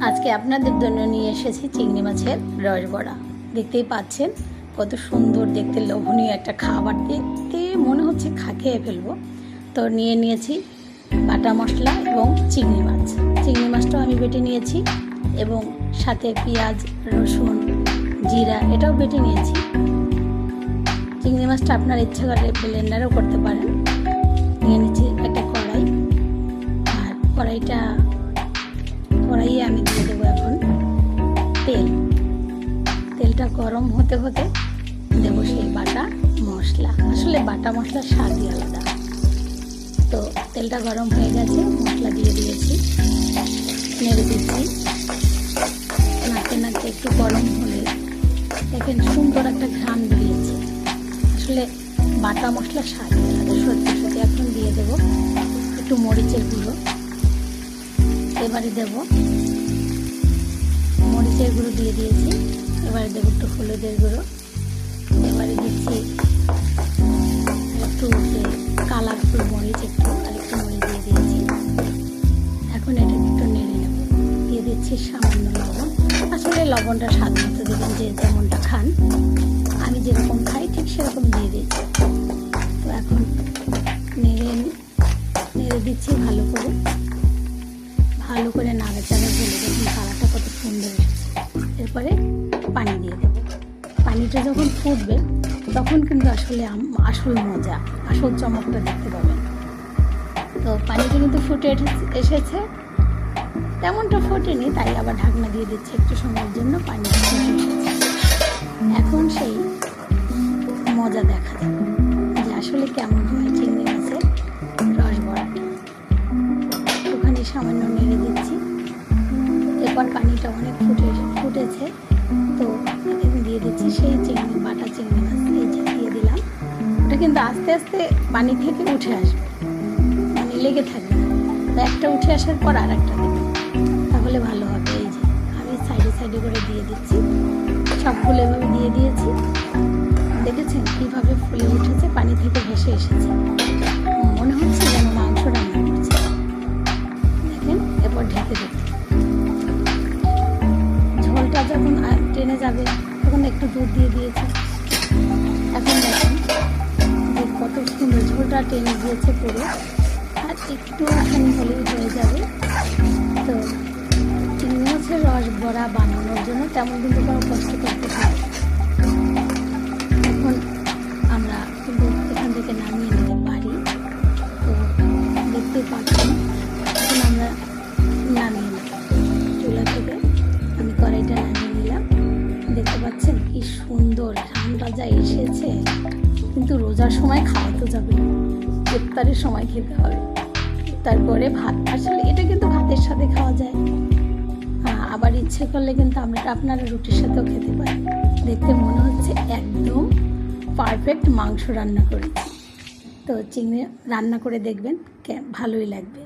আজকে আপনাদের জন্য নিয়ে এসেছি চিংড়ি মাছের রস বড়া দেখতেই পাচ্ছেন, কত সুন্দর, দেখতে লোভনীয় একটা খাবার। দেখতে মনে হচ্ছে খা, খেয়ে ফেলব। তো নিয়ে নিয়েছি বাটা মশলা এবং চিংড়ি মাছ। চিংড়ি মাছটাও আমি বেটে নিয়েছি এবং সাথে পেঁয়াজ, রসুন, জিরা, এটাও বেটে নিয়েছি। চিংড়ি মাছটা আপনার ইচ্ছা করে ব্লেন্ডারও করতে পারেন। নিয়ে নিচ্ছি গরম হতে হতে দেবো সেই বাটা মশলা। আসলে বাটা মশলার স্বাদই আলাদা। তো তেলটা গরম হয়ে গেছে, মশলা দিয়ে দিয়েছি। নেড়ে দিচ্ছি। নাড়তে নাড়তে একটু গরম হলে দেখেন সুন্দর একটা ঘ্রাণ বেরিয়েছে। আসলে বাটা মশলার স্বাদ আলাদা, সত্যি সত্যি। এখন দিয়ে দেবো একটু মরিচের গুঁড়ো। এবারে দেব মরিচের গুঁড়ো দিয়ে দিয়েছি। এবারে দেবো একটু হলুদের গুঁড়ো। এবারে দিচ্ছি একটু কালারফুল মরিচ একটু, আর একটু মরিচ দিয়ে দিয়েছি। এখন এটা একটু নেড়ে নেব। দিয়ে দিচ্ছি সামান্য লবণ। আসলে লবণটা স্বাদ মতো দেবেন যে যেমনটা খান। আমি যেরকম খাই ঠিক সেরকম দিয়ে দিচ্ছি তো এখন নেড়ে নেড়ে দিচ্ছি ভালো করে। ভালো করে নাড়াচাড়া ঢেলে দেখুন পানিটা যখন ফুটবে, তখন কিন্তু আসলে আসল মজা, আসল চমকটা দেখতে পাবেন। তো পানিটা কিন্তু ফুটে এসে- এসেছে। তেমনটা ফোটেনি, তাই আবার ঢাকনা দিয়ে দিচ্ছি একটু সময়ের জন্য, পানি এখন সেই মজা দেখা যাবে, যে আসলে কেমন হয় চিংড়ি মাছের রস বড়াটা একটুখানি সামান্য নেড়ে দিচ্ছি, এরপর পানিটা অনেক ফুটে, ফুটেছে। দিচ্ছি সেই চিংড়ি বাটা চিংড়ি মাছ, এই যে দিয়ে দিলাম। ওটা কিন্তু আস্তে আস্তে পানি থেকে উঠে আসবে। মানে লেগে থাকবে তো একটা উঠে আসার পর আর একটা দেবে। তাহলে ভালো হবে। এই যে আমি সাইডে সাইডে করে দিয়ে দিচ্ছি। সবগুলো এভাবে দিয়ে দিয়েছি। দেখেছেন কীভাবে ফুলে উঠেছে? পানি থেকে ভেসে এসেছে। মনে হচ্ছে যেন মাংস রান্না করছে। দেখেন, এরপর ঢেকে দিতে ঝোলটা যখন টেনে যাবে একটু দুধ দিয়ে দিয়েছি। এখন দেখেন যে কত সুন্দর ঝোলটা টেনে দিয়েছে পুরো। আর একটু একটুখানি হলেই হয়ে যাবে। তো চিংড়ি মাছের রস বড়া বানানোর জন্য তেমন কিন্তু কোনো কষ্ট করতে হয় কি সুন্দর ঘ্রাণটা যা এসেছে। কিন্তু রোজার সময় খাওয়া তো যাবে, ইফতারের সময় খেতে হবে। তারপরে ভাত, আসলে এটা কিন্তু ভাতের সাথে খাওয়া যায়। আবার ইচ্ছে করলে কিন্তু আমরা আপনারা রুটির সাথেও খেতে পারেন। দেখতে মনে হচ্ছে একদম পারফেক্ট মাংস রান্না করেছি। তো চিংড়ি রান্না করে দেখবেন ভালোই লাগবে।